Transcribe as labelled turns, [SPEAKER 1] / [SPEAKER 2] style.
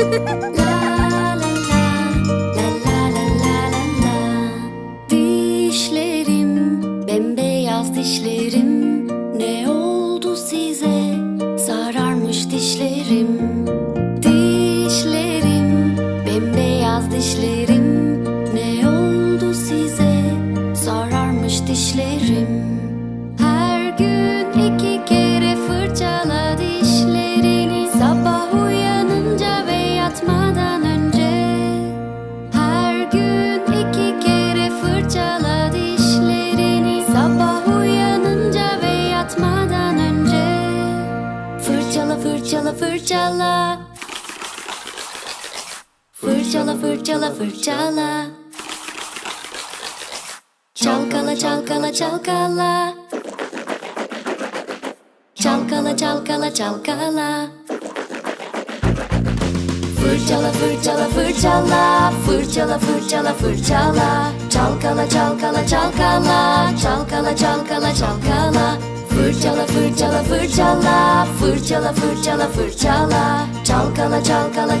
[SPEAKER 1] Dişlerim, bembeyaz dişlerim. Ne oldu size? Sararmış dişlerim. Dişlerim, bembeyaz dişlerim. Ne oldu size? Sararmış dişlerim. Fırçala fırçala. Fırçala Fırçala fırçala. Çalkala çalkala çalkala. Çalkala çalkala çalkala. Fırçala fırçala fırçala. Fırçala fırçala fırçala. Çalkala çalkala çalkala. Çalkala çalkala çalkala Fırçala fırçala fırçala. Fırçala fırçala fırçala. Çalkala çalkala çalkala